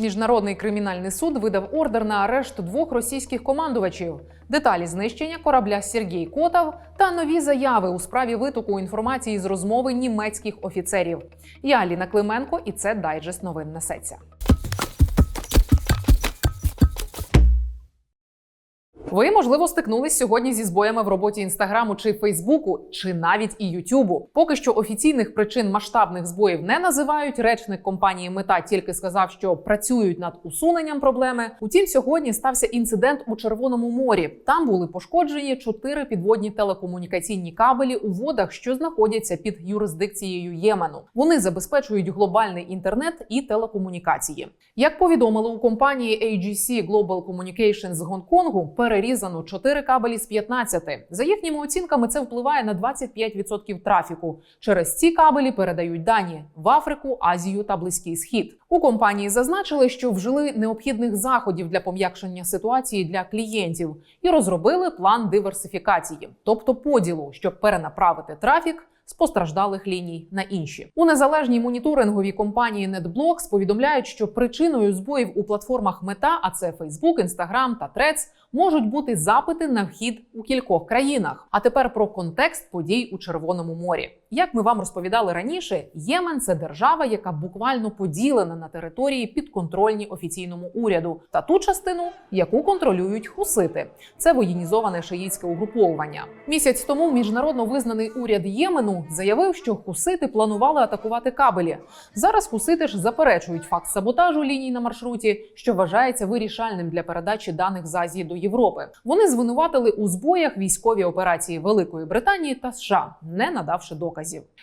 Міжнародний кримінальний суд видав ордер на арешт двох російських командувачів, деталі знищення корабля Сергій Котов та нові заяви у справі витоку інформації з розмови німецьких офіцерів. Я Аліна Клименко, і це дайджест новин несеться. Ви, можливо, стикнулись сьогодні зі збоями в роботі інстаграму чи Фейсбуку, чи навіть і Ютубу. Поки що офіційних причин масштабних збоїв не називають. Речник компанії Мета тільки сказав, що працюють над усуненням проблеми. Утім, сьогодні стався інцидент у Червоному морі. Там були пошкоджені чотири підводні телекомунікаційні кабелі у водах, що знаходяться під юрисдикцією Ємену. Вони забезпечують глобальний інтернет і телекомунікації. Як повідомили у компанії AGC Global Communications з Гонконгу, перерізано 4 кабелі з 15. За їхніми оцінками, це впливає на 25% трафіку. Через ці кабелі передають дані в Африку, Азію та Близький Схід. У компанії зазначили, що вжили необхідних заходів для пом'якшення ситуації для клієнтів і розробили план диверсифікації, тобто поділу, щоб перенаправити трафік з постраждалих ліній на інші. У незалежній моніторинговій компанії NetBlocks повідомляють, що причиною збоїв у платформах Мета, а це Facebook, Instagram та Threads, можуть бути запити на вхід у кількох країнах. А тепер про контекст подій у Червоному морі. Як ми вам розповідали раніше, Ємен це держава, яка буквально поділена на території підконтрольні офіційному уряду, та ту частину, яку контролюють хусити. Це воєнізоване шиїцьке угруповування. Місяць тому міжнародно визнаний уряд Ємену заявив, що хусити планували атакувати кабелі. Зараз хусити ж заперечують факт саботажу ліній на маршруті, що вважається вирішальним для передачі даних з Азії до Європи. Вони звинуватили у збоях військові операції Великої Британії та США, не надавши доказів.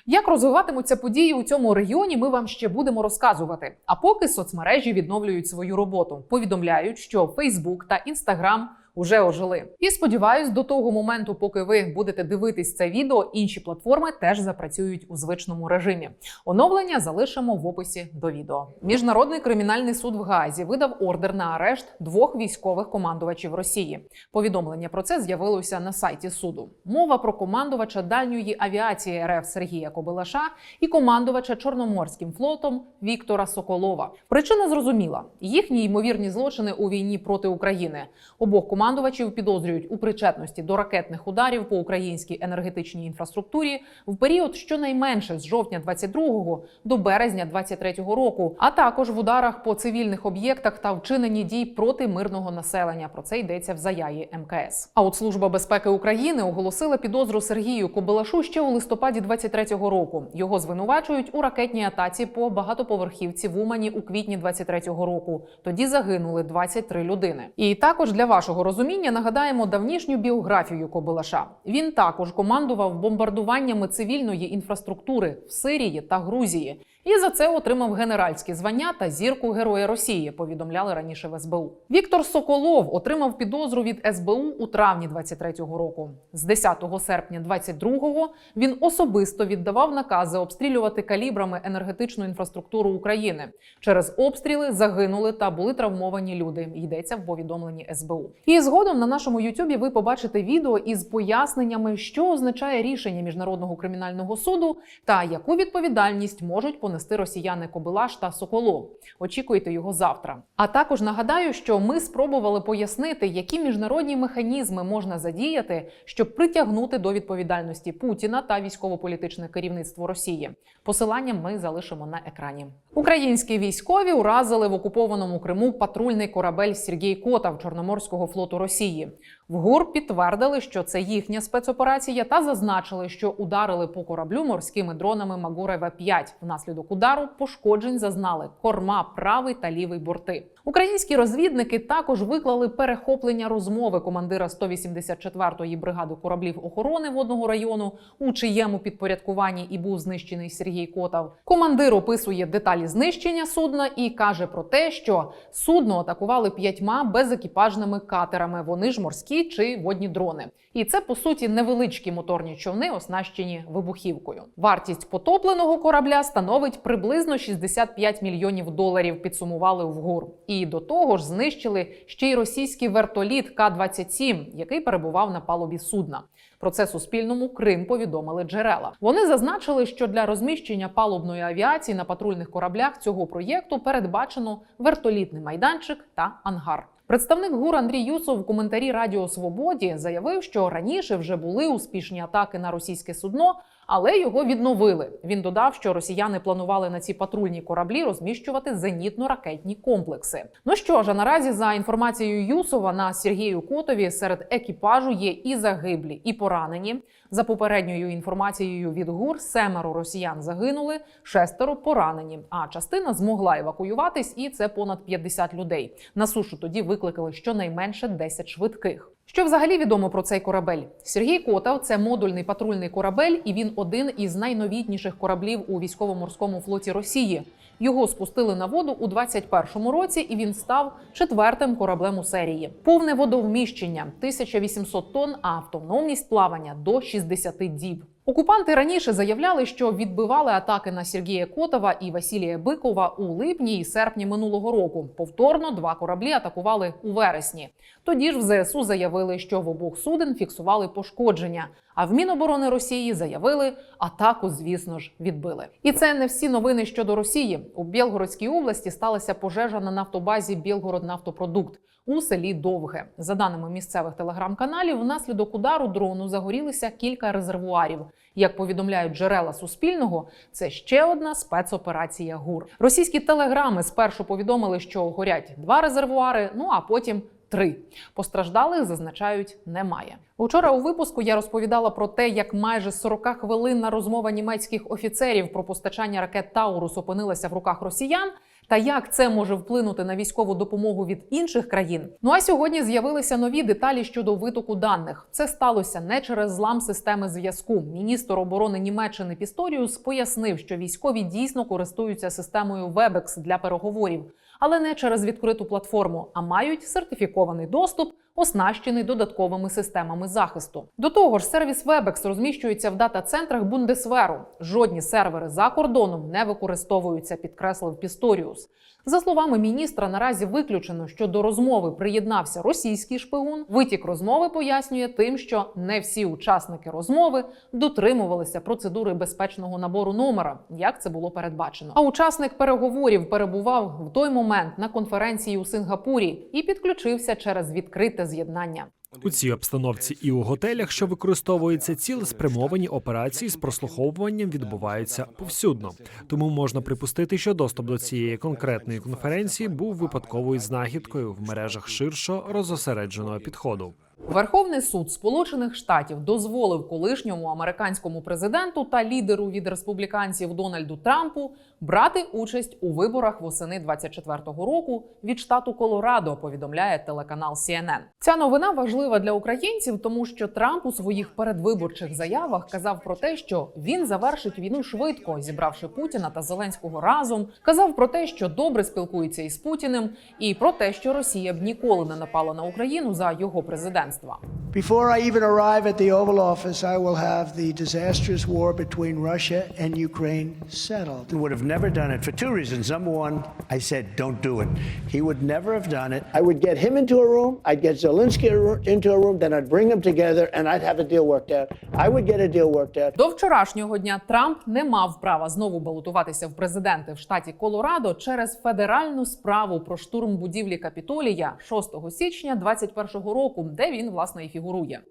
Як розвиватимуться події у цьому регіоні, ми вам ще будемо розказувати. А поки соцмережі відновлюють свою роботу, повідомляють, що Фейсбук та Інстаграм уже ожили. І сподіваюсь, до того моменту, поки ви будете дивитись це відео, інші платформи теж запрацюють у звичному режимі. Оновлення залишимо в описі до відео. Міжнародний кримінальний суд в Гаазі видав ордер на арешт двох військових командувачів Росії. Повідомлення про це з'явилося на сайті суду. Мова про командувача дальньої авіації РФ Сергія Кобилаша і командувача Чорноморським флотом Віктора Соколова. Причина зрозуміла: їхні ймовірні злочини у війні проти України. Обох командувачів підозрюють у причетності до ракетних ударів по українській енергетичній інфраструктурі в період щонайменше з жовтня 22-го до березня 23-го року, а також в ударах по цивільних об'єктах та вчиненні дій проти мирного населення. Про це йдеться в заяві МКС. А от служба безпеки України оголосила підозру Сергію Кобилашу ще у листопаді 23-го року. Його звинувачують у ракетній атаці по багатоповерхівці в Умані у квітні 23-го року. Тоді загинули 23 людини. І також для вашого розуміння нагадаємо давнішню біографію Кобилаша. Він також командував бомбардуваннями цивільної інфраструктури в Сирії та Грузії. І за це отримав генеральські звання та зірку Героя Росії. Повідомляли раніше в СБУ. Віктор Соколов отримав підозру від СБУ у травні 23-го року. З 10 серпня 22-го він особисто віддавав накази обстрілювати калібрами енергетичну інфраструктуру України. Через обстріли загинули та були травмовані люди. Йдеться в повідомленні СБУ. І згодом на нашому Ютубі ви побачите відео із поясненнями, що означає рішення міжнародного кримінального суду та яку відповідальність можуть понести росіяни Кобилаш та Соколов. Очікуйте його завтра. А також нагадаю, що ми спробували пояснити, які міжнародні механізми можна задіяти, щоб притягнути до відповідальності Путіна та військово-політичне керівництво Росії. Посилання ми залишимо на екрані. Українські військові уразили в окупованому Криму патрульний корабель Сергій Котов Чорноморського флоту Росії. В ГУР підтвердили, що це їхня спецоперація, та зазначили, що ударили по кораблю морськими дронами Магуреве 5 Внаслідок удару пошкоджень зазнали корма, правий та лівий борти. Українські розвідники також виклали перехоплення розмови командира 184-ї бригади кораблів охорони водного району, у чиєму підпорядкуванні і був знищений Сергій Котов. Командир описує деталі знищення судна і каже про те, що судно атакували п'ятьма безекіпажними катерами. Вони ж морські чи водні дрони. І це по суті невеличкі моторні човни, оснащені вибухівкою. Вартість потопленого корабля становить приблизно 65 мільйонів доларів. Підсумували в ГУР. І до того ж знищили ще й російський вертоліт К-27, який перебував на палубі судна. Про це Суспільному Крим повідомили джерела. Вони зазначили, що для розміщення палубної авіації на патрульних кораблях цього проєкту передбачено вертолітний майданчик та ангар. Представник ГУР Андрій Юсов в коментарі Радіо Свободі заявив, що раніше вже були успішні атаки на російське судно, але його відновили. Він додав, що росіяни планували на ці патрульні кораблі розміщувати зенітно-ракетні комплекси. Ну що ж, а наразі за інформацією Юсова на Сергію Котові серед екіпажу є і загиблі, і поранені. За попередньою інформацією від ГУР, семеро росіян загинули, шестеро поранені. А частина змогла евакуюватись, і це понад 50 людей. На сушу тоді викликали щонайменше 10 швидких. Що взагалі відомо про цей корабель? Сергій Котов це модульний патрульний корабель, і він один із найновітніших кораблів у військово-морському флоті Росії. Його спустили на воду у 21-му році, і він став четвертим кораблем у серії. Повне водовміщення 1800 тонн, а автономність плавання до 60 діб. Окупанти раніше заявляли, що відбивали атаки на Сергія Котова і Василія Бикова у липні і серпні минулого року. Повторно два кораблі атакували у вересні. Тоді ж в ЗСУ заявили, що в обох суден фіксували пошкодження. А в Міноборони Росії заявили, атаку, звісно ж, відбили. І це не всі новини щодо Росії. У Білгородській області сталася пожежа на нафтобазі Білгороднафтопродукт у селі Довге. За даними місцевих телеграм-каналів, внаслідок удару дрону загорілися кілька резервуарів. Як повідомляють джерела Суспільного, це ще одна спецоперація ГУР. Російські телеграми спершу повідомили, що горять два резервуари, ну а потім. Три постраждалих зазначають немає. Учора у випуску я розповідала про те, як майже 40 хвилинна розмова німецьких офіцерів про постачання ракет Таурус опинилася в руках росіян. Та як це може вплинути на військову допомогу від інших країн? Ну а сьогодні з'явилися нові деталі щодо витоку даних. Це сталося не через злам системи зв'язку. Міністр оборони Німеччини Пісторіус пояснив, що військові дійсно користуються системою Webex для переговорів, але не через відкриту платформу, а мають сертифікований доступ. Оснащений додатковими системами захисту. До того ж, сервіс Webex розміщується в дата-центрах Бундесверу. Жодні сервери за кордоном не використовуються, підкреслив Пісторіус. За словами міністра, наразі виключено, що до розмови приєднався російський шпигун. Витік розмови пояснює тим, що не всі учасники розмови дотримувалися процедури безпечного набору номера, як це було передбачено. А учасник переговорів перебував в той момент на конференції у Сингапурі і підключився через відкрите з'єднання. У цій обстановці і у готелях, що використовуються цілеспрямовані операції з прослуховуванням, відбуваються повсюдно. Тому можна припустити, що доступ до цієї конкретної конференції був випадковою знахідкою в мережах ширшо розосередженого підходу. Верховний суд Сполучених Штатів дозволив колишньому американському президенту та лідеру від республіканців Дональду Трампу брати участь у виборах восени 24-го року від штату Колорадо. Повідомляє телеканал CNN. Ця новина важлива для українців, тому що Трамп у своїх передвиборчих заявах казав про те, що він завершить війну швидко, зібравши Путіна та Зеленського разом. Казав про те, що добре спілкується із Путіним, і про те, що Росія б ніколи не напала на Україну за його президентства. Before I even arrive at the Oval Office, I will have the disastrous war between Russia and Ukraine settled. He would have never done it for two reasons. Number one, I said, don't do it. He would never have done it. I would get him into a room, I'd get Zelensky into a room, then I'd bring them together and I'd have a deal worked out. I would get a deal worked out. До вчорашнього дня Трамп не мав права знову балотуватися в президенти в штаті Колорадо через федеральну справу про штурм будівлі Капітолія 6 січня 2021 року, де він власне і фігурує.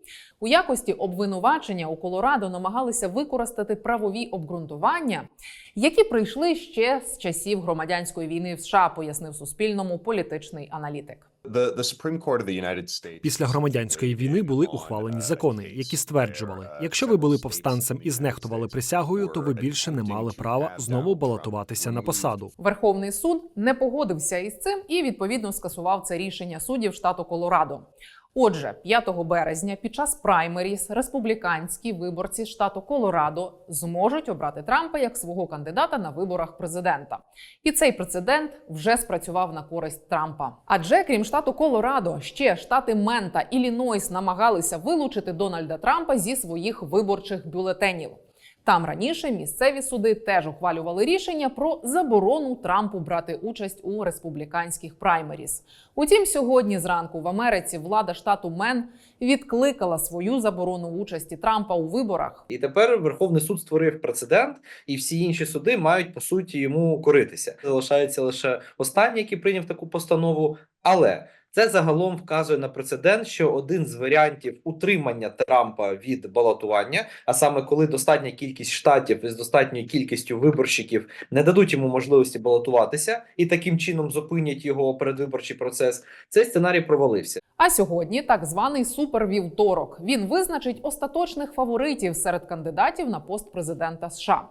У якості обвинувачення у Колорадо намагалися використати правові обґрунтування, які прийшли ще з часів громадянської війни в США, пояснив Суспільному політичний аналітик. Після громадянської війни були ухвалені закони, які стверджували, якщо ви були повстанцем і знехтували присягою, то ви більше не мали права знову балотуватися на посаду. Верховний суд не погодився із цим і відповідно скасував це рішення суддів штату Колорадо. Отже, 5 березня під час праймеріс республіканські виборці штату Колорадо зможуть обрати Трампа як свого кандидата на виборах президента. І цей прецедент вже спрацював на користь Трампа. Адже крім штату Колорадо, ще штати Мен та Іллінойс намагалися вилучити Дональда Трампа зі своїх виборчих бюлетенів. Там раніше місцеві суди теж ухвалювали рішення про заборону Трампу брати участь у республіканських праймеріс. Утім, сьогодні зранку в Америці влада штату Мен відкликала свою заборону участі Трампа у виборах. І тепер Верховний суд створив прецедент, і всі інші суди мають по суті йому коритися. Залишається лише останній, який прийняв таку постанову. Але це загалом вказує на прецедент, що один з варіантів утримання Трампа від балотування, а саме коли достатня кількість штатів із достатньою кількістю виборщиків не дадуть йому можливості балотуватися і таким чином зупинять його передвиборчий процес. Цей сценарій провалився. А сьогодні так званий супервівторок. Він визначить остаточних фаворитів серед кандидатів на пост президента США.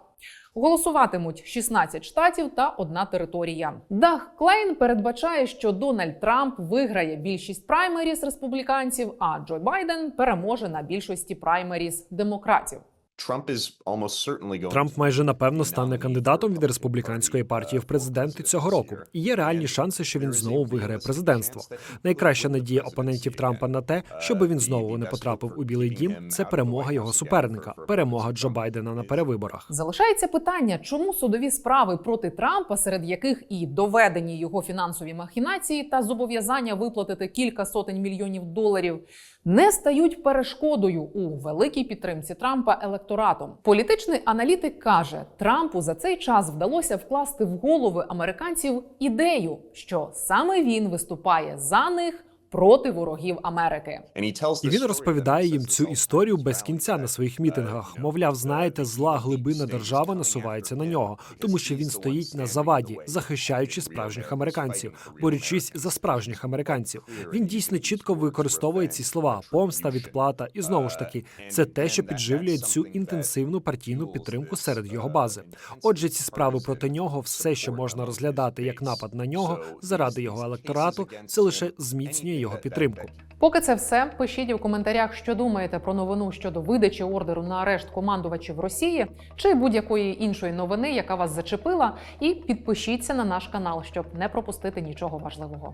Голосуватимуть 16 штатів та одна територія. Дах Клейн передбачає, що Дональд Трамп виграє більшість праймеріс республіканців, а Джо Байден переможе на більшості праймеріс демократів. Trump is almost Трамп майже напевно стане кандидатом від республіканської партії в президенти цього року. І є реальні шанси, що він знову виграє президентство. Найкраща надія опонентів Трампа на те, щоб він знову не потрапив у Білий Дім. Це перемога його суперника, перемога Джо Байдена на перевиборах. Залишається питання, чому судові справи проти Трампа, серед яких і доведені його фінансові махінації та зобов'язання виплатити кілька сотень мільйонів доларів, не стають перешкодою у великій підтримці Трампа електоратом. Політичний аналітик каже, Трампу за цей час вдалося вкласти в голови американців ідею, що саме він виступає за них проти ворогів Америки. І він розповідає їм цю історію без кінця на своїх мітингах. Мовляв, знаєте, зла глибина держави насувається на нього, тому що він стоїть на заваді, захищаючи справжніх американців, борючись за справжніх американців. Він дійсно чітко використовує ці слова: помста, відплата, і знову ж таки, це те, що підживлює цю інтенсивну партійну підтримку серед його бази. Отже, ці справи проти нього, все, що можна розглядати як напад на нього заради його електорату, це лише зміцнює його підтримку. Поки це все, пишіть у коментарях, що думаєте про новину щодо видачі ордеру на арешт командувачів Росії чи будь-якої іншої новини, яка вас зачепила, і підпишіться на наш канал, щоб не пропустити нічого важливого.